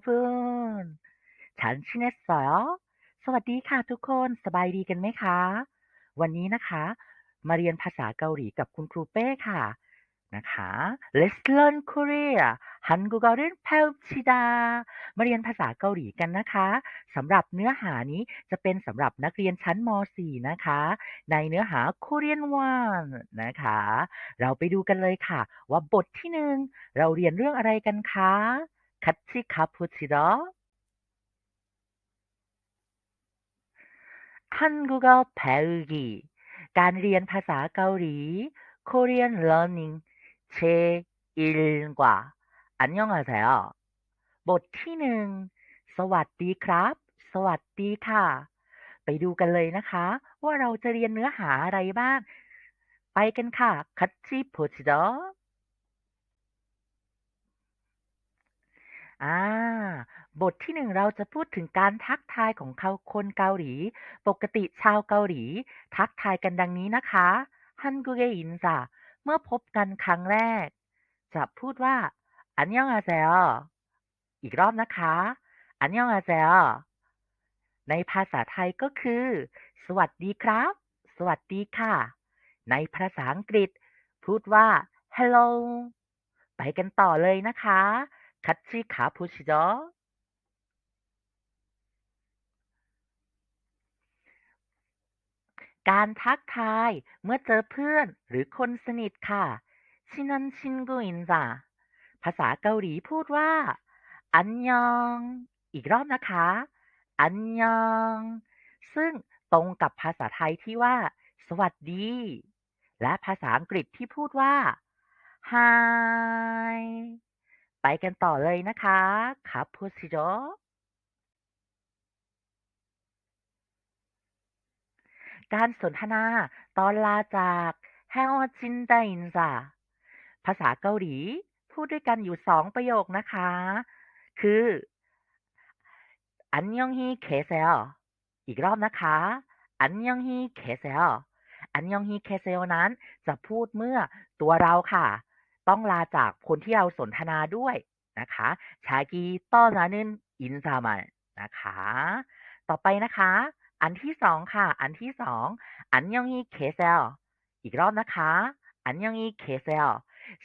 여러분 잘 지냈어요 สวัสดีค่ะทุกคน สบายดีกันไหมคะ วันนี้นะคะ มาเรียนภาษาเกาหลีกับคุณครูเป้ค่ะนะคะ Let's learn Korea 한국어를 배웁시다 มาเรียนภาษาเกาหลีกันนะคะสำหรับเนื้อหานี้จะเป็นสำหรับนักเรียนชั้นม .4 นะคะ ในเนื้อหา Korean One นะคะ เราไปดูกันเลยค่ะ ว่าบทที่หนึ่งเราเรียนเรื่องอะไรกันคะ 같이 가보시죠 한국어 배우기 การเรียนภาษาเกาหลี Korean Learning 제 1과 안녕하세요 บทที่หนึ่งสวัสดีครับ สวัสดีค่ะ ไปดูกันเลยนะคะ ว่าเราจะเรียนเนื้อหาอะไรบ้าง ไปกันค่ะ 같이 보시죠 อ่า บทที่หนึ่งเราจะพูดถึงการทักทายของเขาคนเกาหลี ปกติชาวเกาหลี ทักทายกันดังนี้นะคะฮันกุเกอินซาเมื่อพบกันครั้งแรก จะพูดว่า อันยองอาเซลอีกรอบนะคะ อันยองอาเซลในภาษาไทยก็คือ สวัสดีครับ สวัสดีค่ะ ในภาษาอังกฤษ พูดว่า hello ไปกันต่อเลยนะคะ 같이 가보시죠 การทักทายเมื่อเจอเพื่อนหรือคนสนิทค่ะชินันชินกุอินซาภาษาเกาหลีพูดว่า อันยอง อีกรอบนะคะ อันยอง ซึ่งตรงกับภาษาไทยที่ว่า สวัสดี และภาษาอังกฤษที่พูดว่า hi ไปกันต่อเลยนะคะครับพูดสิโจการสนทนาตอนลาจากแฮอจินไดอินซาภาษาเกาหลี พูดด้วยกันอยู่สองประโยคนะคะ คืออันยองฮีเคเซลอีกรอบนะคะ อันยองฮีเคเซลอันยองฮีเคเซลนั้นจะพูดเมื่อตัวเราค่ะ ต้องลาจากคนที่เราสนทนาด้วยนะคะชากีต้อนานึนอินซามันนะคะ ต่อไปนะคะ อันที่สองค่ะ อันที่สองอันยองฮีเคเซลอีกรอบนะคะ อันยองฮีเคเซล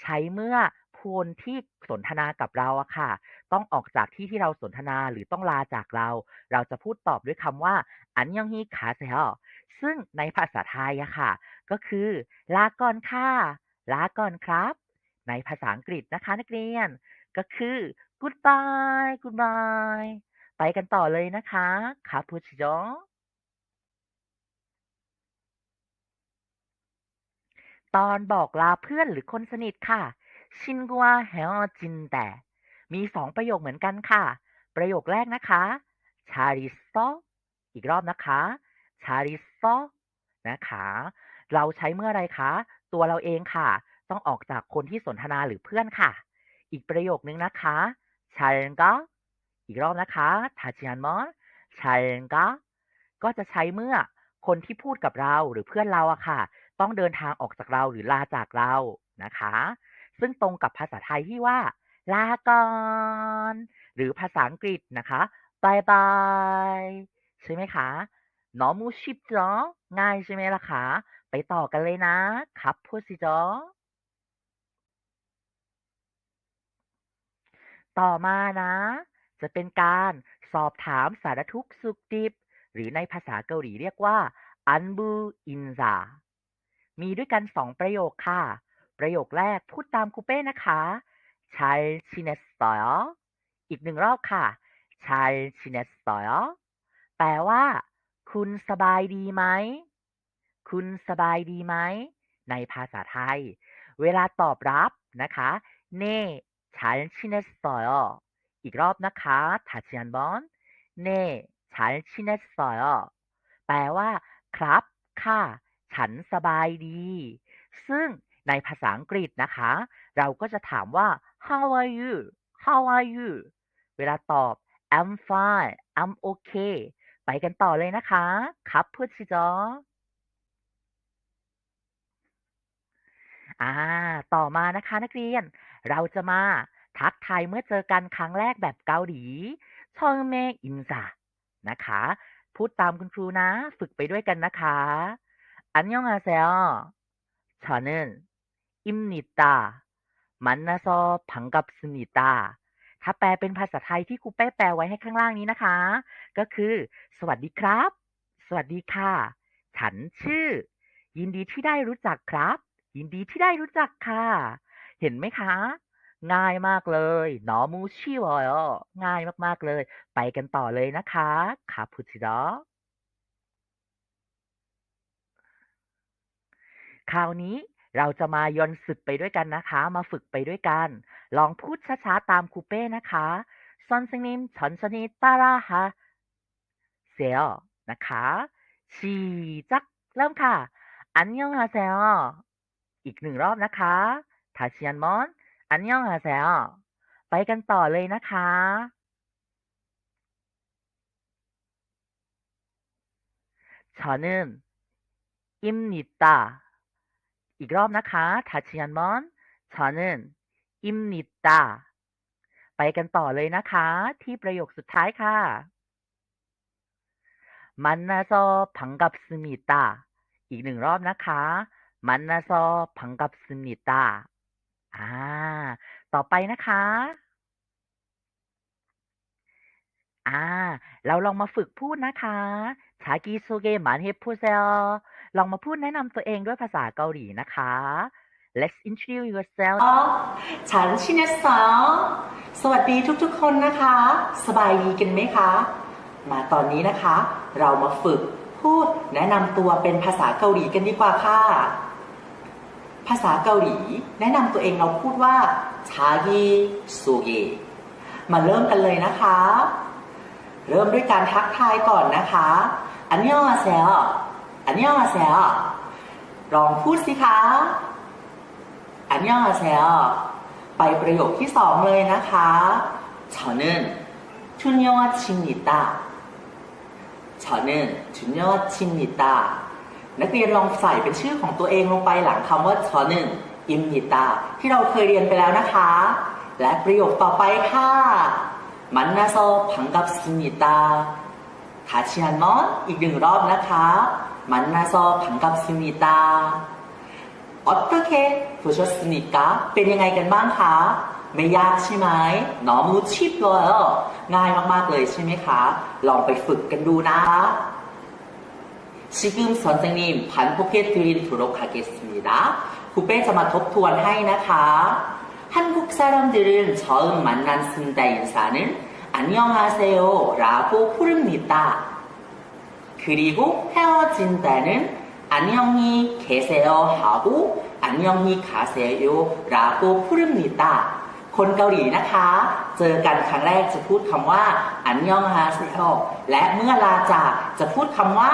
ใช้เมื่อคนที่สนทนากับเราอะค่ะ ต้องออกจากที่ที่เราสนทนาหรือต้องลาจากเรา เราจะพูดตอบด้วยคำว่า อันยองฮีคาเซลซึ่งในภาษาไทยอะค่ะ ก็คือ ลาก่อนค่ะ ลาก่อนครับ ในภาษาอังกฤษนะคะ นักเรียน ก็คือ goodbye goodbye ไปกันต่อเลยนะคะคาพูชิโจตอนบอกลาเพื่อนหรือคนสนิทค่ะ ชินกัวเฮอจินแต่ มีสองประโยคเหมือนกันค่ะ ประโยคแรกนะคะชาริสโซอีกรอบนะคะชาริสโซนะคะ เราใช้เมื่อไรคะ ตัวเราเองค่ะ ต้องออกจากคนที่สนทนาหรือเพื่อนค่ะ อีกประโยคนึงนะคะชาเนก็อีกรอบนะคะทาจิฮันมอนชาเนก็ก็จะใช้เมื่อคนที่พูดกับเราหรือเพื่อนเราอะค่ะ ต้องเดินทางออกจากเราหรือลาจากเรานะคะ ซึ่งตรงกับภาษาไทยที่ว่า ลาก่อนหรือภาษาอังกฤษนะคะบายบายใช่ไหมคะนอมูชิปจอง่ายใช่ไหมล่ะคะ ไปต่อกันเลยนะครับพูดสิจอ ต่อมานะ จะเป็นการสอบถามสารทุกข์สุขดิบ หรือในภาษาเกาหลีเรียกว่าอันบูอินซามีด้วยกันสองประโยคค่ะ ประโยคแรกพูดตามคูเป้นะคะใชายชินเนสตอยอีกหนึ่งรอบค่ะใชายชินเนสตอยแปลว่า คุณสบายดีไหม คุณสบายดีไหม ในภาษาไทย เวลาตอบรับนะคะ เน่ 잘 지냈어요. อีกรอบนะคะ 다시한번 네, 잘 지냈어요. แปลว่า ครับ ค่ะ ฉันสบายดี ซึ่งในภาษาอังกฤษนะคะ เราก็จะถามว่า how are you how are you เวลาตอบ I'm fine I'm okay ไปกันต่อเลยนะคะ ครับพูดสิจออ่า ต่อมานะคะนักเรียน เราจะมาทักทายเมื่อเจอกันครั้งแรกแบบเกาหลีชองเมอินซานะคะ พูดตามคุณครูนะ ฝึกไปด้วยกันนะคะอันยองอาเซล저는입니다มันาซอผังกับสนิตาถ้าแปลเป็นภาษาไทยที่ครูแป้แปลไว้ให้ข้างล่างนี้นะคะ ก็คือ สวัสดีครับ สวัสดีค่ะ ฉันชื่อ ยินดีที่ได้รู้จักครับ ยินดีที่ได้รู้จักค่ะ เห็นไหมคะ ง่ายมากเลยหนอมูชิวอยง่ายมากๆเลย ไปกันต่อเลยนะคะคาพูชิโดคราวนี้เราจะมายอนสึกไปด้วยกันนะคะ มาฝึกไปด้วยกัน ลองพูดช้าๆตามครูเป้นะคะซอนซิงนิมชอนชนีตาราฮะเซลนะคะชีจักเริ่มค่ะ อันยองฮาเซลอีกหนึ่งรอบนะคะ ทาชิยันมอน อันยองฮาเซลไปกันต่อเลยนะคะ 저는 입니다 อีกรอบนะคะทัชยันมอน저는 입니다ไปกันต่อเลยนะคะ ที่ประโยคสุดท้ายค่ะ 만나서 반갑습니다 อีกหนึ่งรอบนะคะ 만나서 반갑습니다 อ่า ต่อไปนะคะ อ่า เราลองมาฝึกพูดนะคะชากีโซเกมันเฮพูเซลลองมาพูดแนะนำตัวเองด้วยภาษาเกาหลีนะคะ Let's introduce yourself ฉันชินเซลสวัสดีทุกๆ คนนะคะ สบายดีกันไหมคะ มาตอนนี้นะคะ เรามาฝึกพูดแนะนำตัวเป็นภาษาเกาหลีกันดีกว่าค่ะ ภาษาเกาหลี แนะนำตัวเองเราพูดว่าชากีโซเกมาเริ่มกันเลยนะคะ เริ่มด้วยการทักทายก่อนนะคะ อันยองอาเซลอันยองอาเซลลองพูดสิคะ อันยองอาเซลไปประโยคที่สองเลยนะคะ저는준영아칩니다 저는 준영아칩니다 นักเรียนลองใส่เป็นชื่อของตัวเองลงไปหลังคำว่า저는อิมนิตา ที่เราเคยเรียนไปแล้วนะคะ และประโยคต่อไปค่ะมันนาโซพังกับสินิตาทาชิฮันมอนอีกหนึ่งรอบนะคะมันนาโซพังกับสินิตาออตเคฟูชสนิกาเป็นยังไงกันบ้างคะไม่ยากใช่ไหมหนอมูชิปเลยง่ายมากๆเลยใช่ไหมคะ ลองไปฝึกกันดูนะ 지금 선생님 반복해 드리도록 하겠습니다. ครูเป้จะมาทบทวนให้นะคะ 한국 사람들은 처음 만났습니다 인사는 안녕하세요 라고 부릅니다. 그리고 헤어진다는 안녕히 계세요 하고 안녕히 가세요 라고 부릅니다. คนเกาหลีนะคะ เจอกันครั้งแรกจะพูดคำว่า อันยองฮาเซลและเมื่อลาจากจะพูดคำว่า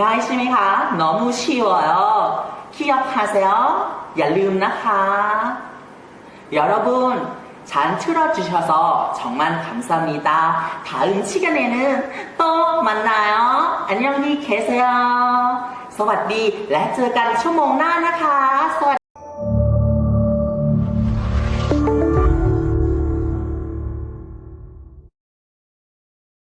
ง่ายใช่ไหมคะ 너무 쉬워요. 기억하세요. อย่าลืมนะคะ 여러분 잘 틀어주셔서 정말 감사합니다. 다음 시간에는 또 만나요. 안녕히 계세요. สวัสดีและเจอกันชั่วโมงหน้านะคะ